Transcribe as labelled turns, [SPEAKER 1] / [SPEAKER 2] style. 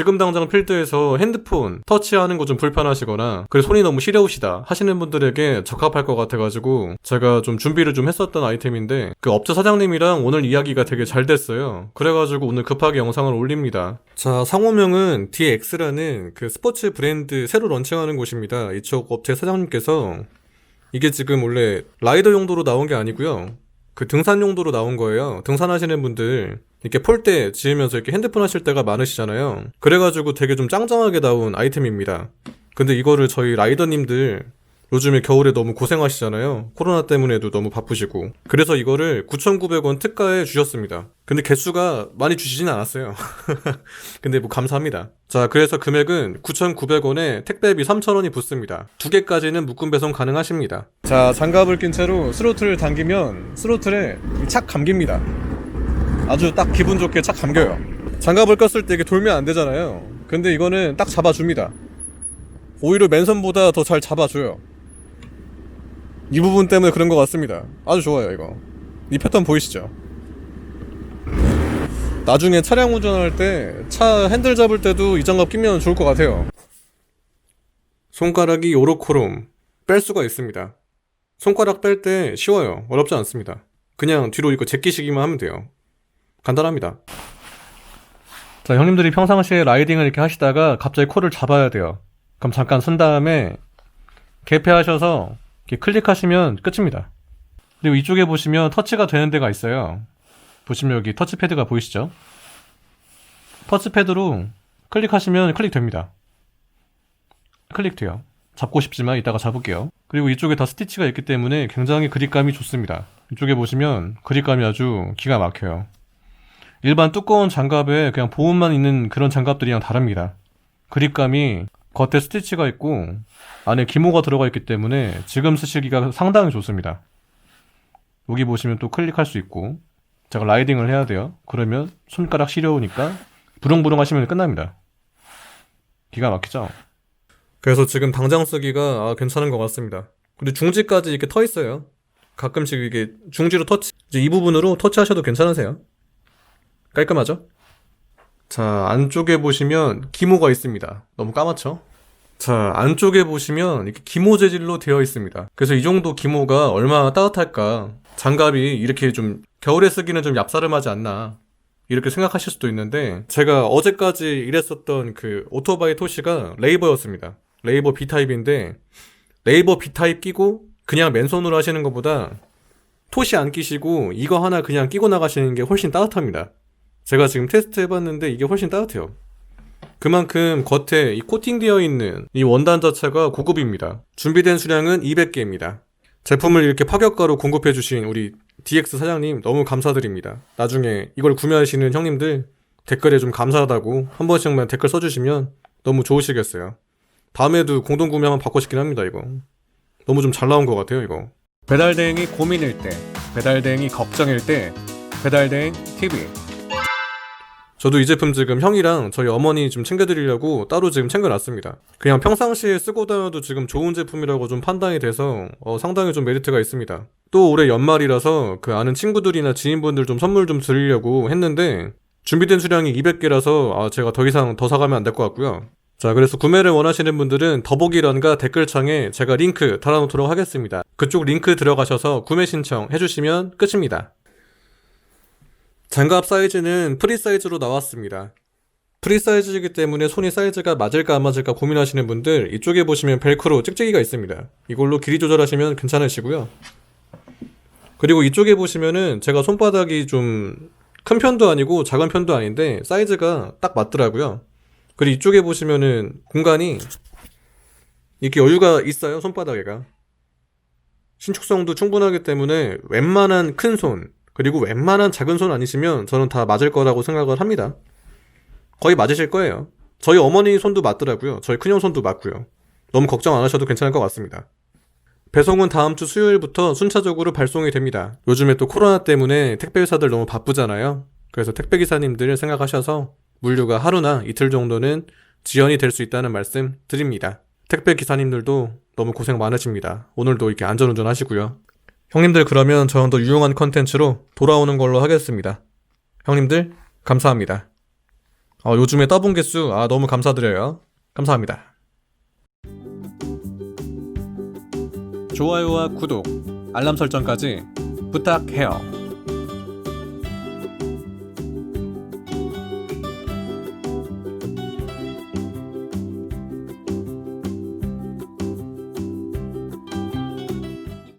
[SPEAKER 1] 지금 당장 필드에서 핸드폰 터치하는 거 좀 불편하시거나 그래 손이 너무 시려우시다 하시는 분들에게 적합할 것 같아가지고 제가 좀 준비를 좀 했었던 아이템인데 그 업체 사장님이랑 오늘 이야기가 되게 잘 됐어요. 그래가지고 오늘 급하게 영상을 올립니다. 자 상호명은 DX라는 그 스포츠 브랜드 새로 런칭하는 곳입니다. 이쪽 업체 사장님께서 이게 지금 원래 라이더 용도로 나온 게 아니고요. 그 등산 용도로 나온 거예요. 등산하시는 분들 이렇게 폴대 지으면서 이렇게 핸드폰 하실 때가 많으시잖아요. 그래가지고 되게 좀 짱짱하게 나온 아이템입니다. 근데 이거를 저희 라이더님들 요즘에 겨울에 너무 고생하시잖아요. 코로나 때문에도 너무 바쁘시고. 그래서 이거를 9,900원 특가에 주셨습니다. 근데 개수가 많이 주시진 않았어요. 근데 뭐 감사합니다. 자, 그래서 금액은 9,900원에 택배비 3,000원이 붙습니다. 두 개까지는 묶음 배송 가능하십니다. 자, 장갑을 낀 채로 스로틀을 당기면 스로틀에 착 감깁니다. 아주 딱 기분 좋게 착 감겨요. 장갑을 꼈을 때 이게 돌면 안 되잖아요. 근데 이거는 딱 잡아줍니다. 오히려 맨손보다 더 잘 잡아줘요. 이 부분 때문에 그런 것 같습니다. 아주 좋아요, 이거. 이 패턴 보이시죠? 나중에 차량 운전할 때 차 핸들 잡을 때도 이 장갑 끼면 좋을 것 같아요. 손가락이 요렇코롬 뺄 수가 있습니다. 손가락 뺄 때 쉬워요. 어렵지 않습니다. 그냥 뒤로 이거 제끼시기만 하면 돼요. 간단합니다. 자, 형님들이 평상시에 라이딩을 이렇게 하시다가 갑자기 코를 잡아야 돼요. 그럼 잠깐 쓴 다음에 개폐하셔서 클릭하시면 끝입니다. 그리고 이쪽에 보시면 터치가 되는 데가 있어요. 보시면 여기 터치패드가 보이시죠? 터치패드로 클릭하시면 클릭됩니다. 클릭돼요. 잡고 싶지만 이따가 잡을게요. 그리고 이쪽에 다 스티치가 있기 때문에 굉장히 그립감이 좋습니다. 이쪽에 보시면 그립감이 아주 기가 막혀요. 일반 두꺼운 장갑에 그냥 보온만 있는 그런 장갑들이랑 다릅니다. 그립감이 겉에 스티치가 있고 안에 기모가 들어가 있기 때문에 지금 쓰시기가 상당히 좋습니다. 여기 보시면 또 클릭할 수 있고 제가 라이딩을 해야 돼요. 그러면 손가락 시려우니까 부릉부릉 하시면 끝납니다. 기가 막히죠? 그래서 지금 당장 쓰기가 아, 괜찮은 것 같습니다. 근데 중지까지 이렇게 터 있어요. 가끔씩 이게 중지로 터치, 이 부분으로 터치하셔도 괜찮으세요. 깔끔하죠? 자, 안쪽에 보시면 기모가 있습니다. 너무 까맣죠? 자, 안쪽에 보시면 이렇게 기모 재질로 되어 있습니다. 그래서 이 정도 기모가 얼마나 따뜻할까? 장갑이 이렇게 좀 겨울에 쓰기는 좀 얍사름하지 않나? 이렇게 생각하실 수도 있는데 제가 어제까지 일했었던 그 오토바이 토시가 레이버였습니다. 레이버 B타입인데 레이버 B타입 끼고 그냥 맨손으로 하시는 것보다 토시 안 끼시고 이거 하나 그냥 끼고 나가시는 게 훨씬 따뜻합니다. 제가 지금 테스트 해봤는데 이게 훨씬 따뜻해요. 그만큼 겉에 이 코팅되어 있는 이 원단 자체가 고급입니다. 준비된 수량은 200개입니다. 제품을 이렇게 파격가로 공급해 주신 우리 DX 사장님 너무 감사드립니다. 나중에 이걸 구매하시는 형님들 댓글에 좀 감사하다고 한 번씩만 댓글 써주시면 너무 좋으시겠어요. 다음에도 공동 구매 한번 받고 싶긴 합니다, 이거. 너무 좀 잘 나온 것 같아요, 이거. 배달 대행이 고민일 때, 배달 대행이 걱정일 때, 배달 대행 TV. 저도 이 제품 지금 형이랑 저희 어머니 좀 챙겨드리려고 따로 지금 챙겨놨습니다. 그냥 평상시에 쓰고 다녀도 지금 좋은 제품이라고 좀 판단이 돼서 어, 상당히 좀 메리트가 있습니다. 또 올해 연말이라서 그 아는 친구들이나 지인분들 좀 선물 좀 드리려고 했는데 준비된 수량이 200개라서 아, 제가 더 이상 더 사가면 안 될 것 같고요. 자, 그래서 구매를 원하시는 분들은 더보기란과 댓글창에 제가 링크 달아놓도록 하겠습니다. 그쪽 링크 들어가셔서 구매 신청 해주시면 끝입니다. 장갑 사이즈는 프리 사이즈로 나왔습니다. 프리 사이즈이기 때문에 손이 사이즈가 맞을까 안 맞을까 고민하시는 분들 이쪽에 보시면 벨크로 찍찍이가 있습니다. 이걸로 길이 조절하시면 괜찮으시고요. 그리고 이쪽에 보시면은 제가 손바닥이 좀 큰 편도 아니고 작은 편도 아닌데 사이즈가 딱 맞더라고요. 그리고 이쪽에 보시면은 공간이 이렇게 여유가 있어요 손바닥에가 신축성도 충분하기 때문에 웬만한 큰 손 그리고 웬만한 작은 손 아니시면 저는 다 맞을 거라고 생각을 합니다. 거의 맞으실 거예요. 저희 어머니 손도 맞더라고요. 저희 큰형 손도 맞고요. 너무 걱정 안 하셔도 괜찮을 것 같습니다. 배송은 다음 주 수요일부터 순차적으로 발송이 됩니다. 요즘에 또 코로나 때문에 택배회사들 너무 바쁘잖아요. 그래서 택배기사님들 생각하셔서 물류가 하루나 이틀 정도는 지연이 될 수 있다는 말씀 드립니다. 택배 기사님들도 너무 고생 많으십니다. 오늘도 이렇게 안전운전 하시고요. 형님들 그러면 저는 더 유용한 컨텐츠로 돌아오는 걸로 하겠습니다. 형님들 감사합니다. 어, 요즘에 떠본 개수 아 너무 감사드려요. 감사합니다. 좋아요와 구독, 알람 설정까지 부탁해요.